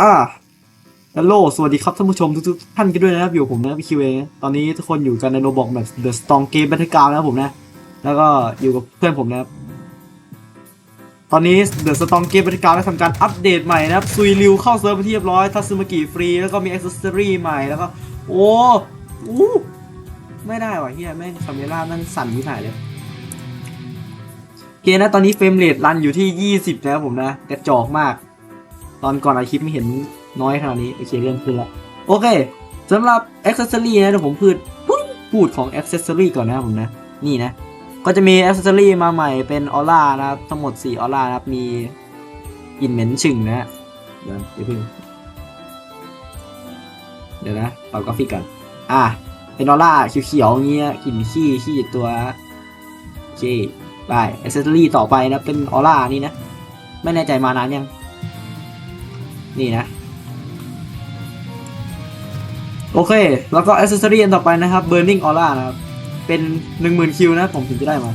อ่าฮัลโหลสวัสดีครับท่านผู้ชมทุกๆท่านกันด้วยนะครับอยู่ผมนะพี่คิวเองตอนนี้ทุกคนอยู่กันในโนบอกแบบ The Strong Game Battleground นะครับผมนะ แล้วก็อยู่กับเพื่อนผมนะครับ ตอนนี้ The Strong Game Battleground ได้ทำการอัปเดตใหม่นะครับซุยริวเข้าเซิร์ฟที่เรียบร้อยทัตสึมกิฟรี แล้วก็มี Accessory ใหม่แล้วก็ โอ้อู้ไม่ได้ว่ะเฮียแม่งคาเมล่าแม่งสั่นที่ไหนเลยโอเคนะตอนนี้เฟรมเรทรันอยู่ที่ 20 นะครับผมนะกระจอกมาก ตอนก่อนอาคลิปไม่เห็นน้อยขนาดนี้โอเคเรื่องขึ้นล้วโอเคสำหรับ Accessory นะเดี๋ยวผมพูดพูดพูดของ Accessory ก่อนนะครับผมนะนี่นะก็จะมี Accessory มาใหม่เป็นออร่านะครับทั้งหมด4ออร่านะครับมีอินเหม็นชึงนะเดี๋ยวเดี๋ยวเพิ่งเดี๋ยวนะปรับกราฟิกก่อนอะเป็นออร่าเขียวๆอย่างเงี้ยกลิ่นขี้ขี้ตัวโอเคไปอ c เซสซอรี่ต่อไปนะเป็นออร่านี่นะไม่แน่ใจมานานยัง นี่นะ โอเค แล้วก็อ c เซสซอรีอันต่อไปนะครับ Burning Aura นะครับ เป็นหนึ่งหมื่นคิวนะ ผมถึงจะได้มา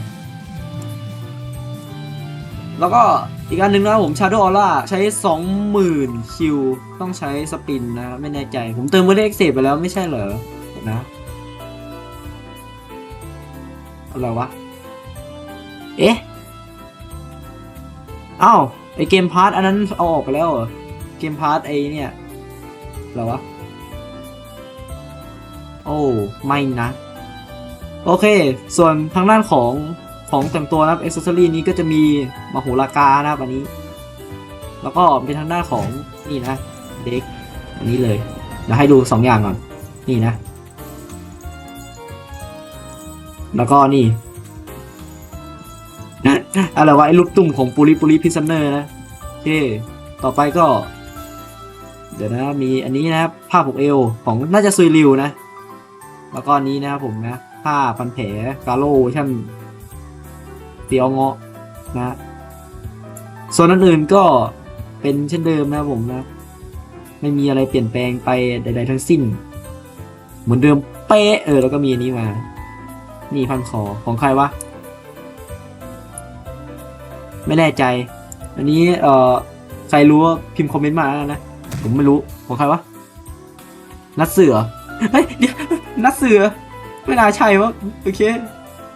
แล้วก็อีกอันหนึ่งนะผม Shadow Aura ใช้สองหมื่นคิว ต้องใช้สปินนะไม่แน่ใจ ผมเติมเบอร์เล็กเสไปแล้วไม่ใช่เหรอนะอะไรวะ เอ๊ะ อ้าว ไอเกมพาร์ทอันนั้นเอาออกไปแล้วเหรอ เกมพาร์ทไอเนี่ยอะไรวะ โอ้ ไม่นะ โอเค ส่วนทางด้านของของแต่งตัวนะครับอ c เซสซอรี่นี้ก็จะมีมโหรากานะครับอันนี้ แล้วก็เป็นทางด้านของนี่นะ เด็ก อันนี้เลยเดี๋ยวให้ดูสองอย่างก่อน นี่นะ แล้วก็นี่ อะไรวะไอ้ลูกตุ่มของปุริปุริพิซเนอร์นะโอเค ต่อไปก็ เดี๋ยวนะมีอันนี้นะครับผ้าผูกเอวของน่าจะซุยริวนะ แล้วก็อันนี้นะครับผมนะ ผ้าพันแผลกาโลชั่นเตียวเงาะนะส่วนอื่นๆก็เป็นเช่นเดิมนะผมนะ ไม่มีอะไรเปลี่ยนแปลงไปใด ๆ ทั้งสิ้น เหมือนเดิมเป๊ะเออแล้วก็มีอันนี้มา นี่พันคอของใครวะ ไม่แน่ใจ อันนี้เอ่อใครรู้พิมพ์คอมเมนต์มาแล้วนะ ผมไม่รู้ของใครวะนัดเสือเฮ้ยเดี๋ยวนัดเสือไม่น่าใช่วะโอเค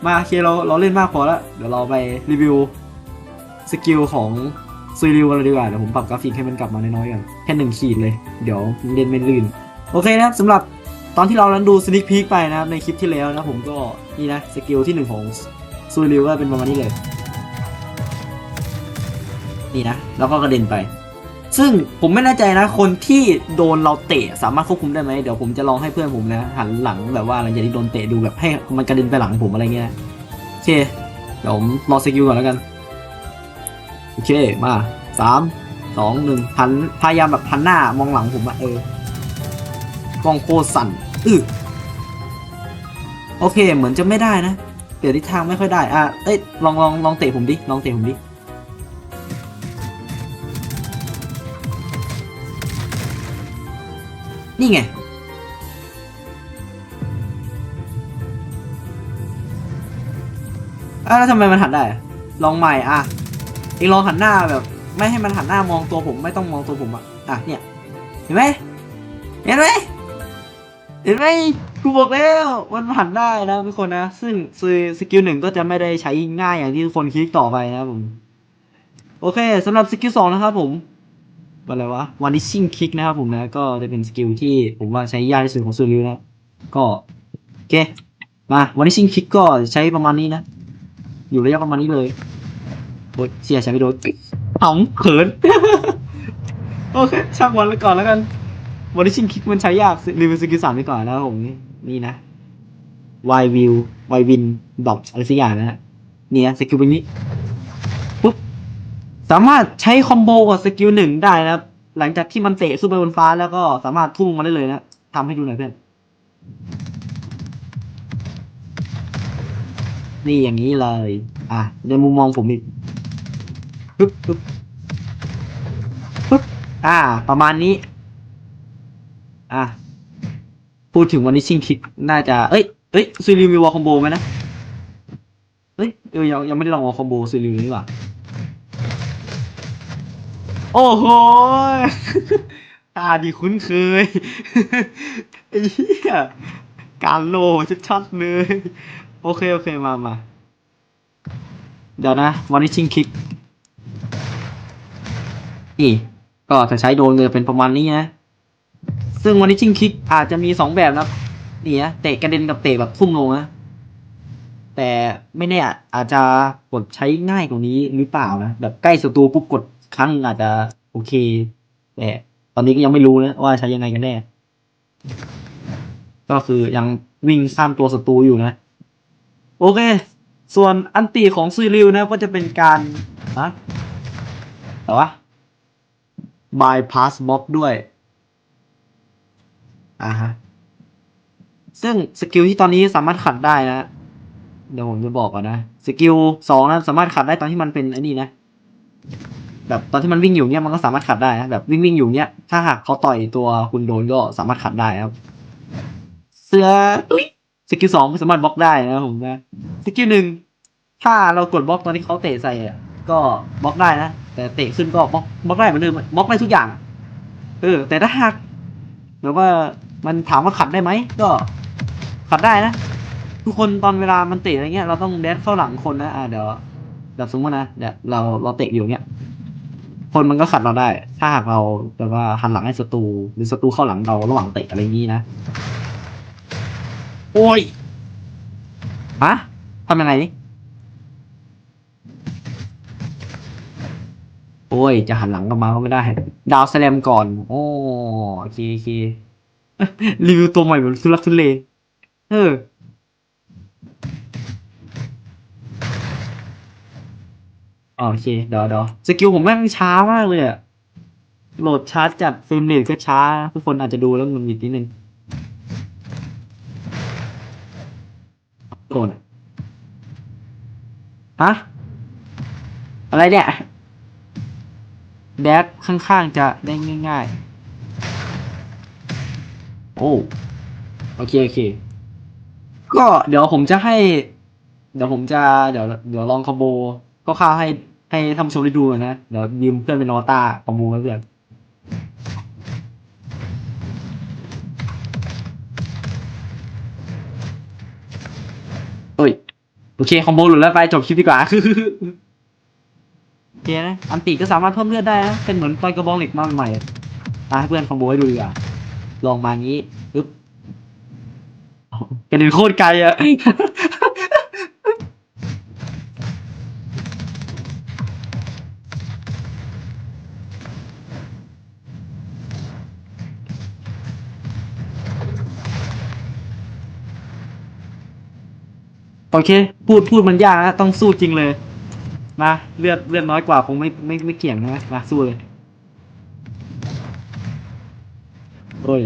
มาโอเคเราเราเล่นมากพอแล้วเดี๋ยวเราไปรีวิวสกิลของซุยริวกันเลยดีกว่าเดี๋ยวผมปรับกราฟิกให้มันกลับมาน้อยๆกันแค่หนึ่งขีดเลย เดี๋ยวเล่นไม่ลื่น โอเคนะครับสำหรับตอนที่เรานั้นดูสนิคพีคไปนะครับในคลิปที่แล้วนะผมก็นี่นะสกิลที่หนึ่งของซุยริวก็เป็นประมาณนี้เลย นี่นะ แล้วก็กระเด็นไป ซึ่งผมไม่แน่ใจนะ คนที่โดนเราเตะสามารถควบคุมได้ไหมเดี๋ยวผมจะลองให้เพื่อนผมนะ หันหลังแบบว่าหลังจากที่โดนเตะดูแบบให้มันกระเด็นไปหลังผมอะไรเงี้ยโอเคเดี๋ยวผมรอสกิลก่อนแล้วกันโอเคมาสามสองหนึ่งหันพยายามแบบหันหน้ามองหลังผมอะเออกล้องโคสั่นอือโอเค เหมือนจะไม่ได้นะเปลี่ยนทิศทางไม่ค่อยได้อะเอ้ยลองลองลองเตะผมดิลองเตะผมดิ นี่ไง อ้าวแล้วทำไมมันหันได้ ลองใหม่อะเองลองหันหน้าแบบ ไม่ให้มันหันหน้ามองตัวผมไม่ต้องมองตัวผมอะ อะเนี่ย เห็นไหมเห็นไหมเห็นไหมกูบอกแล้วมันหันได้นะทุกคนนะ ซึ่งสกิลหนึ่งก็จะไม่ได้ใช้ง่ายอย่างที่ทุกคนคิดต่อไปนะผม โอเคสำหรับสกิลสองนะครับผม อะไรวะวันนี้ชิ่งคิกนะครับผมนะ ก็จะเป็นสกิลที่ผมว่าใช้ยากที่สุดของซูริวนะ ก็โอเค มาวันนี้ชิ่งคิกก็ใช้ประมาณนี้นะ อยู่ระยะประมาณนี้เลยโอ้เสียใช้ไม่โดนหอมเขินโอเคช่างวันแล้วก่อนแล้วกันวันนี้ชิ่งคิกมันใช้ยากรีวิวสกิลสามไปก่อนนะครับผมนี่นี่นะ Y view Y win ดอกอะไรสักอย่างนะฮะนี่นะสกิลเป็นนี้ สามารถใช้คอมโบกับสกิลหนึ่งได้นะครับ หลังจากที่มันเตะขึ้นไปบนฟ้าแล้วก็สามารถทุ่งมาได้เลยนะทำให้ดูหน่อยเพื่อน นี่อย่างนี้เลย อะ ในมุมมองผมอีกปึ๊บปึ๊บปึ๊บอ่า ประมาณนี้ อะ พูดถึงวันนี้ชิงคิดน่าจะ เอ้ยเอ้ยซีรีมีวอลคอมโบไหมนะเฮ้ยเออยังยังไม่ได้ลองวอลคอมโบซีรีนี่หว่า โอ้โหตาดีคุ้นเคยไอ้เหี้ยการโลชัดๆเลย โอเค โอเค มามาเดี๋ยวนะวันนี้ชิงคิก นี่ ก็จะใช้โดนเลยเป็นประมาณนี้นะ ซึ่งวันนี้ชิงคิกอาจจะมีสองแบบนะนี่นะเตะกระเด็นกับเตะแบบทุ่มลงนะแต่ไม่แน่อาจจะกดใช้ง่ายกว่านี้หรือเปล่านะ แบบใกล้ศัตรูปุ๊บกด ครั้งอาจจะโอเคแต่ตอนนี้ก็ยังไม่รู้นะว่าใช้ยังไงกันแน่ ก็คือยังวิ่งข้ามตัวศัตรูอยู่นะ โอเค ส่วนอันตีของซุยริวนะก็จะเป็นการฮะแต่ว่า bypass mob ด้วย อ่าฮะ ซึ่งสกิลที่ตอนนี้สามารถขัดได้นะ เดี๋ยวผมจะบอกก่อนนะ สกิลสองนะสามารถขัดได้ตอนที่มันเป็นไอ้นี่นะ แบบตอนที่มันวิ่งอยู่เนี่ยมันก็สามารถขัดได้นะแบบวิ่งวิ่งอยู่เนี่ยถ้าหากเขาต่อยตัวคุณโดนก็สามารถขัดได้ครับ เสืออุ๊ยสกิลสองสามารถบล็อกได้นะผมนะสกิลหนึ่งถ้าเรากดบล็อกตอนที่เขาเตะใส่อะก็บล็อกได้นะแต่เตะขึ้นก็บล็อกบล็อกได้เหมือนเดิมบล็อกได้ทุกอย่างเออแต่ถ้าหากแบบว่ามันถามว่าขัดได้ไหมก็ขัดได้นะทุกคนตอนเวลามันเตะอะไรเงี้ยเราต้องแดนเข้าหลังคนนะอ่าเดี๋ยวแบบสมมตินะเดี๋ยวเราเราเตะอยู่เงี้ย คนมันก็ขัดเราได้ ถ้าหากเราแบบว่าหันหลังให้ศัตรูหรือศัตรูเข้าหลังเราระหว่างเตะอะไรอย่างนี้นะ โอ้ยฮะทำยังไงนี่โอ้ย จะหันหลังกลับมาก็ไม่ได้ ดาวแสลมก่อน โอ้โอเคโอเครีวิวตัวใหม่แบบทุลักทุเลเออ อ๋อโอเคเดี๋ยวเดี๋ยวสกิลผมแม่งช้ามากเลยอะโหลดช้าจัดเฟรมเรทก็ช้า ทุกคนอาจจะดูแล้วงุดหงิดนิดนึงโดนฮะ อะไรเนี่ย แดกข้างๆจะได้ง่าย ๆ โอ้ โอเค โอเค ก็เดี๋ยวผมจะให้ เดี๋ยวผมจะ เดี๋ยวเดี๋ยวลองคอมโบก็ข้าวให้ ให้ท่านผู้ชมได้ดูนะ เดี๋ยวยืมเพื่อนเป็นนอต้าคอมโบกันเพื่อนเอ้ย โอเค คอมโบหลุดแล้วไปจบคลิปดีกว่าโอเคนะ อันติก็สามารถเพิ่มเลือดได้นะ เป็นเหมือนตอนกระบองเหล็กมาใหม่ๆอะให้เพื่อนคอมโบให้ดูดีกว่าลองมางี้ปึ๊บกระเด็นโคตรไกลอะ เคพูดพูดมันยากนะต้องสู้จริงเลยมาเลือดเลือดน้อยกว่าคงไม่ไม่ไม่เกี่ยงนะมาสู้เลยโอ้ย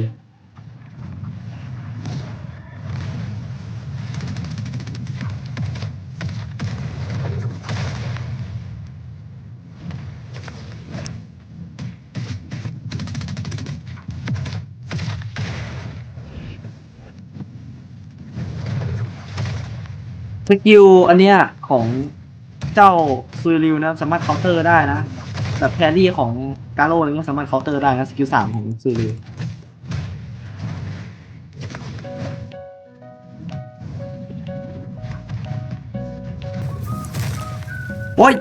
สกิลอันเนี้ยของเจ้าซูริวนะสามารถเคาน์เตอร์ได้นะแบบแพรรี่ของกาโร่อะไรก็สามารถเคาน์เตอร์ได้นะสกิลสามของซูริวโอ้ย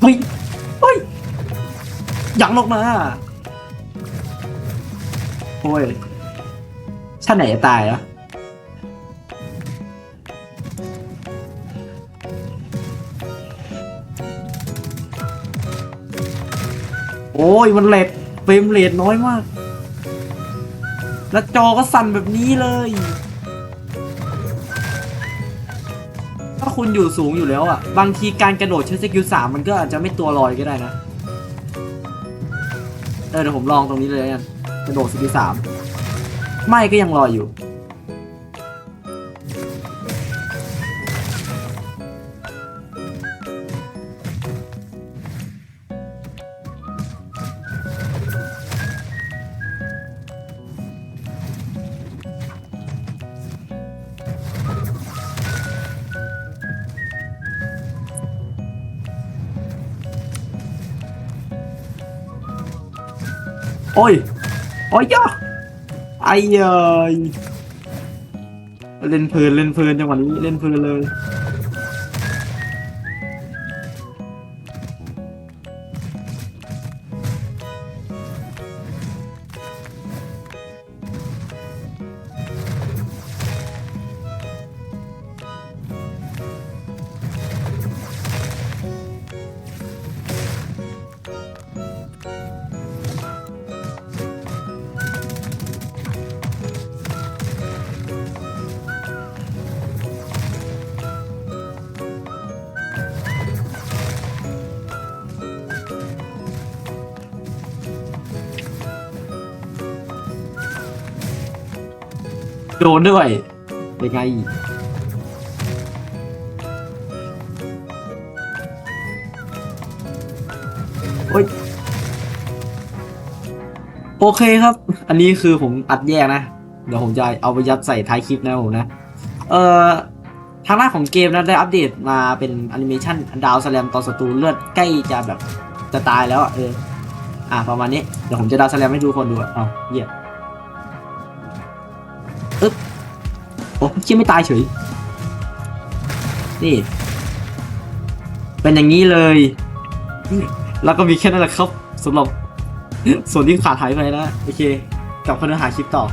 เฮ้ยเฮ้ยยังลงมา โอ้ยชาไหนจะตายอะโอ้ย มันเลดเฟรมเรทน้อยมาก แล้วจอก็สั่นแบบนี้เลย คุณอยู่สูงอยู่แล้วอะบางทีการกระโดดใช้สกิลสามมันก็อาจจะไม่ตัวลอยก็ได้นะ เออเดี๋ยวผมลองตรงนี้เลยกันกระโดดสิบสามไม่ก็ยังลอยอยู่ โอ้ยย่าไอ้เยยเล่นเพลินเล่นเพลินจังหวะนี้เล่นเพลินเลย โดนด้วย เป็นไง โอ้ย โอเคครับ อันนี้คือผมอัดแยกนะ เดี๋ยวผมจะเอาไปยัดใส่ท้ายคลิปนะผมนะ เอ่อ ทางหน้าของเกมนะได้อัปเดตมาเป็นแอนิเมชันดาวสแลมตอนศัตรูเลือดใกล้จะแบบจะตายแล้วอะเออ อะประมาณนี้ เดี๋ยวผมจะดาวสแลมให้ดูคนดูอะเอาเยี่ยม อึ๊บโอ้ชิไม่ตายเฉย นี่ เป็นอย่างนี้เลย แล้วก็มีแค่นั้นแหละครับสำหรับส่วนที่ขาดหายไปนะ โอเค กลับเข้าเนื้อหาคลิปต่อ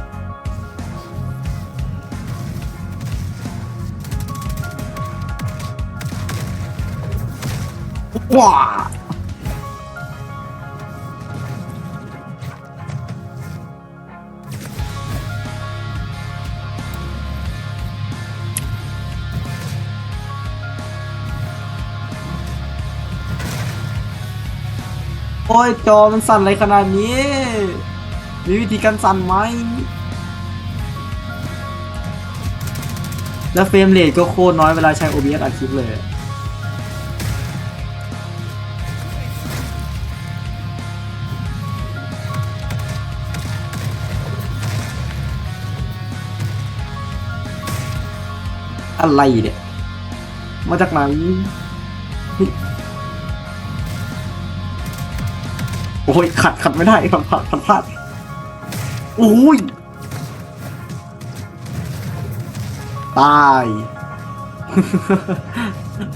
ว้า โอ้ยจอมันสั่นอะไรขนาดนี้ มีวิธีการสั่นไหม แล้วเฟรมเรทก็โคตรน้อยเวลาใช้ OBS อัดคลิปเลย อะไรเนี่ย มาจากไหน โอ้ยขัดขัดไม่ได้ขัดพลาดขัดพลาดโอ้ยตาย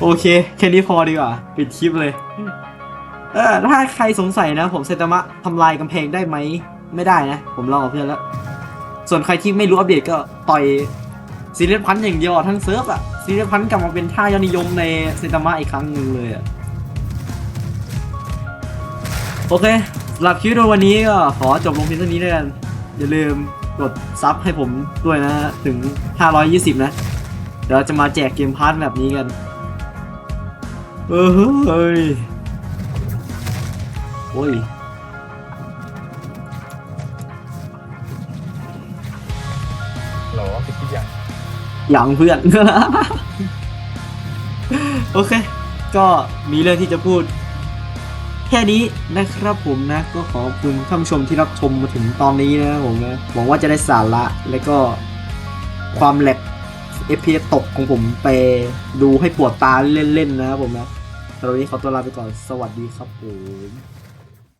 โอเค แค่นี้พอดีกว่า ปิดคลิปเลย เออถ้าใครสงสัยนะ ผมเซตามะทำลายกำแพงได้ไหม ไม่ได้นะ ผมลองกับเพื่อนแล้ว ส่วนใครที่ไม่รู้อัปเดตก็ต่อยซีเรียสพันธ์อย่างเดียวทั้งเซิร์ฟอะซีเรียสพันธ์กลับมาเป็นท่ายอดนิยมในเซตามะอีกครั้งหนึ่งเลยอะ โอเคสำหรับคลิปในวันนี้ก็ขอจบลงเพียงเท่านี้ด้วยกันอย่าลืมกดซับให้ผมด้วยนะถึง 520 นะ เดี๋ยวเราจะมาแจกเกมพาร์ทแบบนี้กัน เออเฮ้ยโอ้ยหรอปิดที่ยังอย่างเพื่อน โอเค ก็มีเรื่องที่จะพูด แค่นี้นะครับผมนะก็ขอบคุณท่านผู้ชมที่รับชมมาถึงตอนนี้นะผมนะหวังว่าจะได้สาระและก็ความแหลก FPS ตกของผมไปดูให้ปวดตาเล่นๆนะครับผมนะตอนนี้ขอตัวลาไปก่อนสวัสดีครับผม